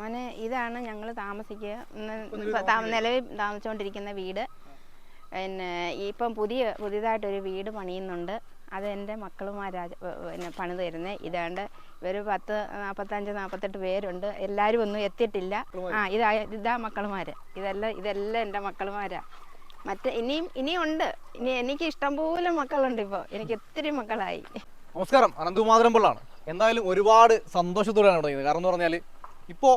മോനെ ഇതാണ് ഞങ്ങൾ താമസിക്കുക നിലവിൽ താമസിച്ചുകൊണ്ടിരിക്കുന്ന വീട്. പിന്നെ ഇപ്പം പുതിയ പുതിയതായിട്ടൊരു വീട് പണിയുന്നുണ്ട്. അത് എന്റെ മക്കളുമാരാ പിന്നെ പണിത് തരുന്നത് ഇതാണ്ട് ഇവർ പത്ത് നാൽപ്പത്തഞ്ച് നാൽപ്പത്തെട്ട് പേരുണ്ട്. എല്ലാവരും ഒന്നും എത്തിയിട്ടില്ല. ആ ഇതാ ഇതാ മക്കളുമാർ ഇതെല്ലാം ഇതെല്ലാം എന്റെ മക്കളുമാരാ. മറ്റേ ഇനിയും ഇനിയും ഉണ്ട് ഇനി എനിക്ക് ഇഷ്ടംപോലെ മക്കളുണ്ട് ഇപ്പോൾ എനിക്ക് ഒത്തിരി മക്കളായി. നമസ്കാരം. അനന്തുമാതരം പിള്ളാണ് എന്തായാലും ഒരുപാട് സന്തോഷത്തോടെയാണ് തുടങ്ങിയത്. കാരണം എന്ന് പറഞ്ഞാൽ ഇപ്പോൾ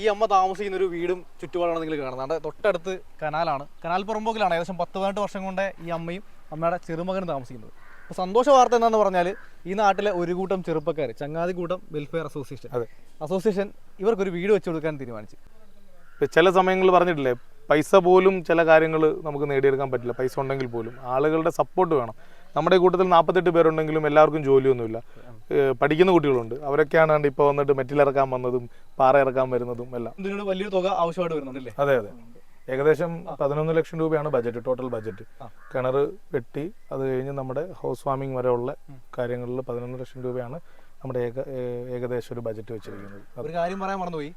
ഈ അമ്മ താമസിക്കുന്ന ഒരു വീടും ചുറ്റുപാടാണ് നിങ്ങൾ കാണുന്നത്. തൊട്ടടുത്ത് കനാലാണ്. കനാൽ പുറമ്പോക്കിലാണ് ഏകദേശം പത്ത് പതിനെട്ട് വർഷം കൊണ്ട് ഈ അമ്മയും അമ്മയുടെ ചെറുമകനും താമസിക്കുന്നത്. അപ്പോൾ സന്തോഷ വാർത്ത എന്താണെന്ന് പറഞ്ഞാൽ ഈ നാട്ടിലെ ഒരു കൂട്ടം ചെറുപ്പക്കാർ ചങ്ങാതി കൂട്ടം വെൽഫെയർ അസോസിയേഷൻ. അതെ. അസോസിയേഷൻ ഇവർക്കൊരു വീട് വെച്ചു കൊടുക്കാൻ തീരുമാനിച്ചു. ചില സമയങ്ങളിൽ പറഞ്ഞിട്ടില്ലേ പൈസ പോലും ചില കാര്യങ്ങൾ നമുക്ക് നേടിയെടുക്കാൻ പറ്റില്ല. പൈസ ഉണ്ടെങ്കിൽ പോലും ആളുകളുടെ സപ്പോർട്ട് വേണം. നമ്മുടെ കൂട്ടത്തിൽ നാൽപ്പത്തെട്ട് പേരുണ്ടെങ്കിലും എല്ലാവർക്കും ജോലിയൊന്നുമില്ല. പഠിക്കുന്ന കുട്ടികളുണ്ട്. അവരൊക്കെയാണ് കണ്ട് ഇപ്പോൾ വന്നിട്ട് മെറ്റിലിറക്കാൻ വന്നതും പാറ ഇറക്കാൻ വരുന്നതും എല്ലാം. ഇതിനോട് വലിയ തുക ആവശ്യമായിട്ട് വരുന്നുണ്ടല്ലേ? അതെ അതെ. ഏകദേശം പതിനൊന്ന് ലക്ഷം രൂപയാണ് ബജറ്റ് ടോട്ടൽ ബജറ്റ്. കിണർ വെട്ടി അത് കഴിഞ്ഞ് നമ്മുടെ ഹൗസ് വാമിംഗ് വരെ ഉള്ള കാര്യങ്ങളിൽ പതിനൊന്ന് ലക്ഷം രൂപയാണ് നമ്മുടെ ഏക ഏകദേശം ഒരു ബജറ്റ് വെച്ചിരിക്കുന്നത്. ഒരു കാര്യം പറയാൻ മറന്നുപോയി.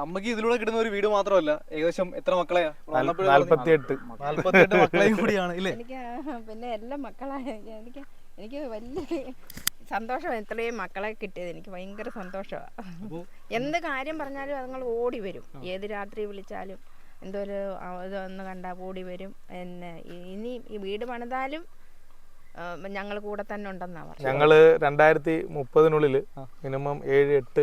അമ്മയ്ക്ക് അമ്മയ്ക്ക് ഇതിലൂടെ കിട്ടുന്ന ഒരു വീട് മാത്രമല്ല ഏകദേശം എത്ര മക്കളെയാ നാല്- നാല്പത്തിയെട്ട് നാല്പത്തിയെട്ട് മക്കളെയും കൂടിയാണ് ഇല്ലേ? പിന്നെ എല്ലാ മക്കളായ എനിക്ക് എനിക്ക് വലിയ സന്തോഷമാണ് ഇത്രയും മക്കളെ കിട്ടിയത് എനിക്ക് ഭയങ്കര സന്തോഷമാണ് എന്ത് കാര്യം പറഞ്ഞാലും അതുങ്ങൾ ഓടി വരും. ഏത് രാത്രി വിളിച്ചാലും എന്തോരു ആ- ഇതൊന്ന് കണ്ടാൽ ഓടി വരും. എന്നെ ഇനി ഈ വീട് പണിതാലും ഞങ്ങൾ കൂടെ തന്നെ ഉണ്ടെന്നാണ് പറഞ്ഞത്. ഞങ്ങൾ രണ്ടായിരത്തി മുപ്പതിനുള്ളിൽ മിനിമം ഏഴ് എട്ട്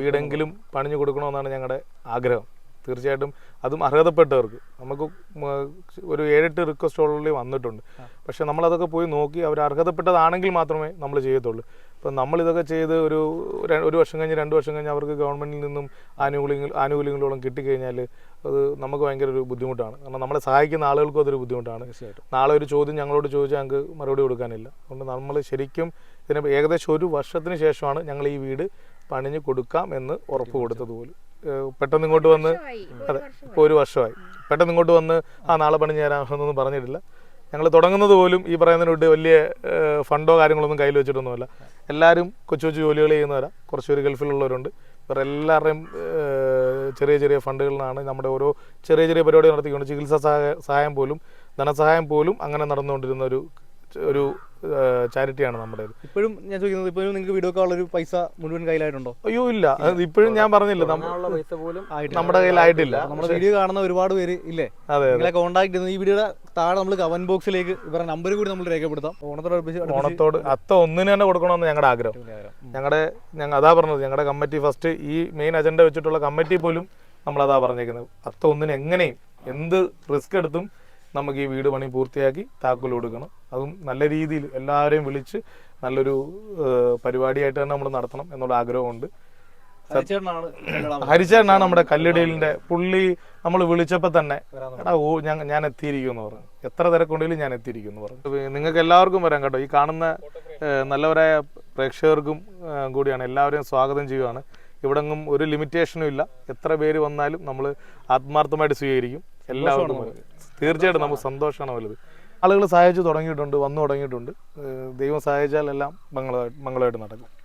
വീടെങ്കിലും പണിഞ്ഞു കൊടുക്കണമെന്നാണ് ഞങ്ങളുടെ ആഗ്രഹം. തീർച്ചയായിട്ടും അതും അർഹതപ്പെട്ടവർക്ക്. നമുക്ക് ഒരു ഏഴെട്ട് റിക്വസ്റ്റ് ഓൾറെഡി വന്നിട്ടുണ്ട്. പക്ഷെ നമ്മളതൊക്കെ പോയി നോക്കി അവർ അർഹതപ്പെട്ടതാണെങ്കിൽ മാത്രമേ നമ്മൾ ചെയ്യത്തുള്ളൂ. ഇപ്പം നമ്മളിതൊക്കെ ചെയ്ത് ഒരു ഒരു വർഷം കഴിഞ്ഞ് രണ്ട് വർഷം കഴിഞ്ഞ് അവർക്ക് ഗവൺമെന്റിൽ നിന്നും ആനുകൂല്യങ്ങൾ ആനുകൂല്യങ്ങളോളം കിട്ടിക്കഴിഞ്ഞാൽ അത് നമുക്ക് ഭയങ്കര ഒരു ബുദ്ധിമുട്ടാണ്. കാരണം നമ്മളെ സഹായിക്കുന്ന ആളുകൾക്കും അതൊരു ബുദ്ധിമുട്ടാണ്. തീർച്ചയായിട്ടും. നാളെ ഒരു ചോദ്യം ഞങ്ങളോട് ചോദിച്ചാൽ ഞങ്ങൾക്ക് മറുപടി കൊടുക്കാനില്ല. അതുകൊണ്ട് നമ്മൾ ശരിക്കും ഇതിന് ഏകദേശം ഒരു വർഷത്തിന് ശേഷമാണ് ഞങ്ങൾ ഈ വീട് പണിഞ്ഞ് കൊടുക്കാം എന്ന് ഉറപ്പ് കൊടുത്തത് പോലും പെട്ടെന്ന് ഇങ്ങോട്ട് വന്ന് അതെ. ഇപ്പോൾ ഒരു വർഷമായി. പെട്ടെന്ന് ഇങ്ങോട്ട് വന്ന് ആ നാളെ പണി പണിഞ്ഞ് തരാമെന്നൊന്നും പറഞ്ഞിട്ടില്ല. ഞങ്ങൾ തുടങ്ങുന്നത് പോലും ഈ പറയുന്നതിന് വിട്ട് വലിയ ഫണ്ടോ കാര്യങ്ങളൊന്നും കയ്യിൽ വെച്ചിട്ടൊന്നുമല്ല. എല്ലാവരും കൊച്ചു കൊച്ചു ജോലികൾ ചെയ്യുന്നവരാ. കുറച്ച് ഒരു ഗൾഫിലുള്ളവരുണ്ട്. ഇവർ എല്ലാവരുടെയും ചെറിയ ചെറിയ ഫണ്ടുകളിൽ നിന്നാണ് നമ്മുടെ ഓരോ ചെറിയ ചെറിയ പരിപാടി നടത്തിക്കൊണ്ട് ചികിത്സാ സഹായ സഹായം പോലും ധനസഹായം പോലും അങ്ങനെ നടന്നുകൊണ്ടിരുന്ന ഒരു ഒരു ചാരിറ്റിയാണ് നമ്മുടെ ഇപ്പോഴും ഞാൻ ചോദിക്കുന്നത് ഇപ്പോഴും നിങ്ങൾക്ക് വീഡിയോ കോളൊരു ഒരു പൈസ മുഴുവൻ കയ്യിലായിട്ടുണ്ടോ? അയ്യോ ഇല്ല. ഇപ്പോഴും ഞാൻ പറഞ്ഞില്ല പൈസ പോലും നമ്മുടെ കയ്യിലായിട്ടില്ല നമ്മുടെ വീഡിയോ കാണുന്ന ഒരുപാട് പേര് ഇല്ലേ? അതെ അതെ. നിങ്ങളെ കോൺടാക്ട് ചെയ്യുന്നത് ഈ വീഡിയോയുടെ താഴെ നമ്മൾ കമന്റ് ബോക്സിലേക്ക് ഇവരുടെ നമ്പർ കൂടി നമ്മൾ രേഖപ്പെടുത്താം. ഓണത്തോട് ഓണത്തോട് അത്ത ഒന്നിന് തന്നെ കൊടുക്കണമെന്ന് ഞങ്ങളുടെ ആഗ്രഹം. ഞങ്ങളുടെ ഞങ്ങൾ അതാ പറഞ്ഞത് ഞങ്ങളുടെ കമ്മിറ്റി ഫസ്റ്റ് ഈ മെയിൻ അജണ്ട വെച്ചിട്ടുള്ള കമ്മിറ്റി പോലും നമ്മളതാ പറഞ്ഞേക്കുന്നത്. അത്ത ഒന്നിന് എങ്ങനെയും എന്ത് റിസ്ക് എടുത്തും നമുക്ക് ഈ വീട് പണി പൂർത്തിയാക്കി താക്കോൽ കൊടുക്കണം. അതും നല്ല രീതിയിൽ എല്ലാവരെയും വിളിച്ച് നല്ലൊരു പരിപാടിയായിട്ട് തന്നെ നമ്മൾ നടത്തണം എന്നുള്ള ആഗ്രഹമുണ്ട്. ഹരിചേട്ടനാണ് നമ്മുടെ കല്ലിടയിലിന്റെ പുള്ളി. നമ്മൾ വിളിച്ചപ്പോൾ തന്നെ എടാ ഓ ഞാൻ ഞാൻ എത്തിയിരിക്കുന്നു എന്ന് പറഞ്ഞു. എത്ര തിരക്കുണ്ടെങ്കിലും ഞാൻ എത്തിയിരിക്കുന്നു പറഞ്ഞു. നിങ്ങൾക്ക് എല്ലാവർക്കും വരാം കേട്ടോ. ഈ കാണുന്ന നല്ലവരായ പ്രേക്ഷകർക്കും കൂടിയാണ്. എല്ലാവരെയും സ്വാഗതം ചെയ്യുകയാണ് ഇവിടെങ്ങും ഒരു ലിമിറ്റേഷനും ഇല്ല. എത്ര പേര് വന്നാലും നമ്മൾ ആത്മാർത്ഥമായിട്ട് സ്വീകരിക്കും. എല്ലാവർക്കും. തീർച്ചയായിട്ടും നമുക്ക് സന്തോഷമാണ് വലുത്. ആളുകൾ സഹായിച്ചു തുടങ്ങിയിട്ടുണ്ട് വന്നു തുടങ്ങിയിട്ടുണ്ട്. ദൈവം സഹായിച്ചാൽ എല്ലാം മംഗളമായിട്ട് മംഗളമായിട്ട് നടക്കും.